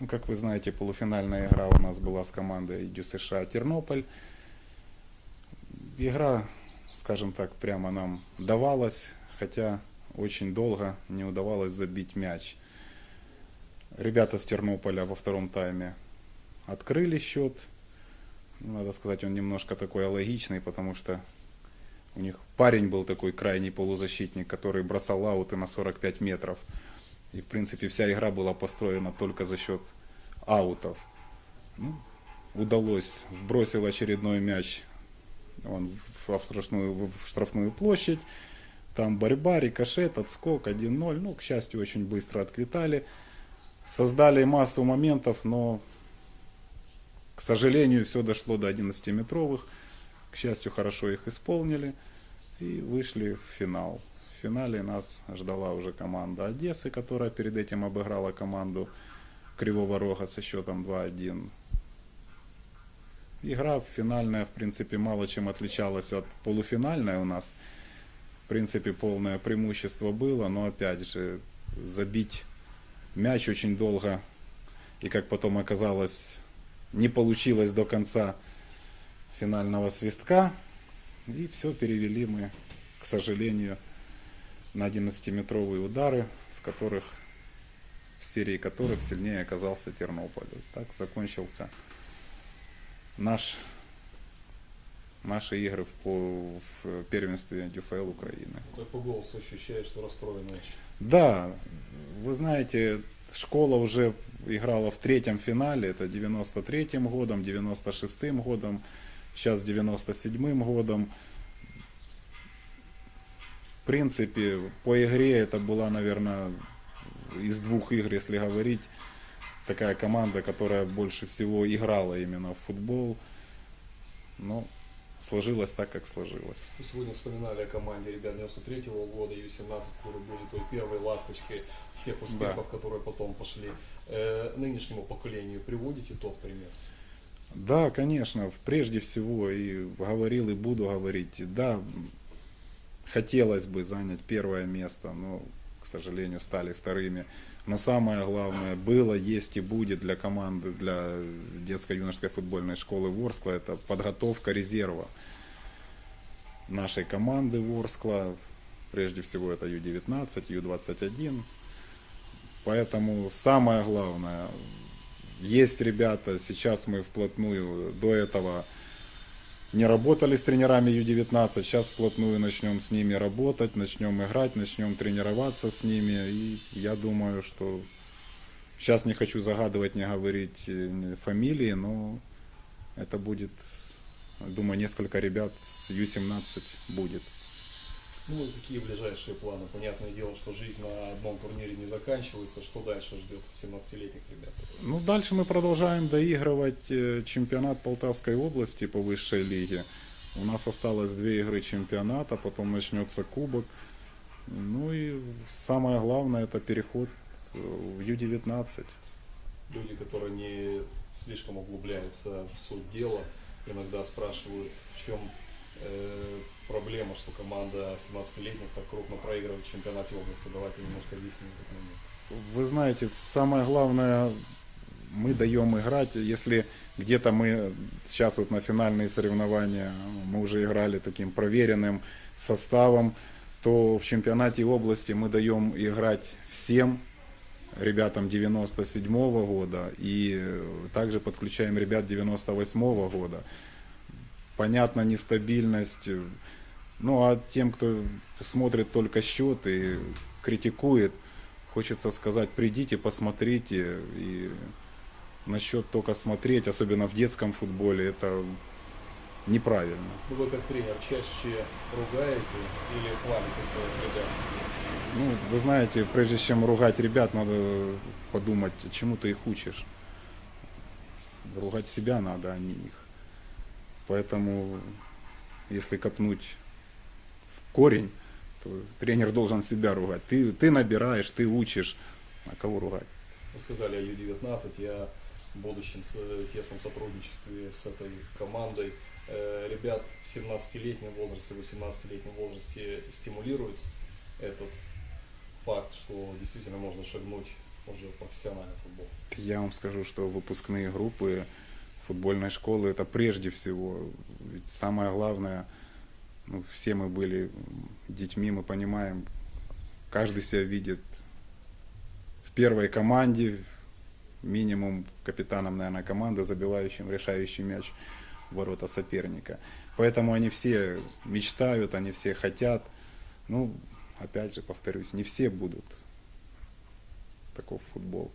Ну, как вы знаете, полуфинальная игра у нас была с командой Дю США Тернополь. Игра, скажем так, прямо нам давалась, хотя очень долго не удавалось забить мяч. Ребята с Тернополя во втором тайме открыли счет. Ну, Надо сказать, он немножко такой алогичный, потому что у них парень был такой крайний полузащитник, который бросал ауты на 45 метров. И, в принципе, вся игра была построена только за счет аутов. Ну, удалось, вбросил очередной мяч он в штрафную, в штрафную площадь. Там борьба, рикошет, отскок 1-0. Ну, к счастью, очень быстро отклетали. Создали массу моментов, но, к сожалению, все дошло до 11-метровых. К счастью, хорошо их исполнили и вышли в финал. В финале нас ждала уже команда Одессы, которая перед этим обыграла команду Кривого Рога со счетом 2-1. Игра финальная, в принципе, мало чем отличалась от полуфинальной у нас. В принципе, полное преимущество было, но опять же, забить мяч очень долго, и как потом оказалось, не получилось до конца финального свистка. И все перевели мы, к сожалению, на 11-метровые удары, в которых в серии которых сильнее оказался Тернополь. Так закончился наш, наши игры в, по, в первенстве ДЮФЛ Украины. Ты по голосу ощущаешь, что расстроен очень. Да, вы знаете, школа уже играла в третьем финале, это 93-м годом, 96-м годом, сейчас 97-м годом. В принципе, по игре это была, наверное, из двух игр, если говорить, такая команда, которая больше всего играла именно в футбол. Но сложилось так, как сложилось. Сегодня вспоминали о команде ребят 93-го года, Ю-17, которые были той первой ласточкой всех успехов, Да. которые потом пошли. Э, нынешнему поколению приводите тот пример? Да, конечно, прежде всего и говорил, и буду говорить, да, хотелось бы занять первое место, но, к сожалению, стали вторыми. Но самое главное было, есть и будет для команды, для детско-юношеской футбольной школы Ворскла, это подготовка резерва нашей команды Ворскла. Прежде всего это Ю-19, Ю-21. Поэтому самое главное, есть ребята, сейчас мы вплотную до этого не работали с тренерами Ю-19, сейчас вплотную начнем с ними работать, начнем играть, начнем тренироваться с ними. И я думаю, что сейчас не хочу загадывать, не говорить э, фамилии, но это будет, думаю, несколько ребят с Ю-17 будет. Ну и какие ближайшие планы? Понятное дело, что жизнь на одном турнире не заканчивается. Что дальше ждет 17-летних ребят? Ну, дальше мы продолжаем доигрывать э, чемпионат Полтавской области по высшей лиге. У нас осталось две игры чемпионата, потом начнется кубок. Ну и самое главное это переход э, в Ю-19. Люди, которые не слишком углубляются в суть дела, иногда спрашивают, в чем э, проблема, что команда 17-летних так крупно проигрывает в чемпионате области. Давайте немножко объясним этот момент. Вы знаете, самое главное, мы даем играть. Если где-то мы сейчас вот на финальные соревнования, мы уже играли таким проверенным составом, то в чемпионате области мы даем играть всем ребятам 97 -го года и также подключаем ребят 98 -го года. Понятно, нестабильность. Ну а тем, кто смотрит только счет и критикует, хочется сказать, придите, посмотрите. И насчет только смотреть, особенно в детском футболе, это неправильно. Ну, вы как тренер чаще ругаете или хвалите своих ребят? Ну, вы знаете, прежде чем ругать ребят, надо подумать, чему ты их учишь. Ругать себя надо, а не их. Поэтому, если копнуть корень, то тренер должен себя ругать. Ты, ты набираешь, ты учишь, а кого ругать? Вы сказали о Ю-19, я в будущем с- тесном сотрудничестве с этой командой э, ребят в 17-летнем возрасте, в 18-летнем возрасте стимулирует этот факт, что действительно можно шагнуть уже профессиональный футбол? Я вам скажу, что выпускные группы футбольной школы это прежде всего. Ведь самое главное, ну, все мы были детьми, мы понимаем, каждый себя видит в первой команде, минимум капитаном, наверное, команды, забивающим решающий мяч в ворота соперника. Поэтому они все мечтают, они все хотят. Ну, опять же, повторюсь, не все будут таков футбол.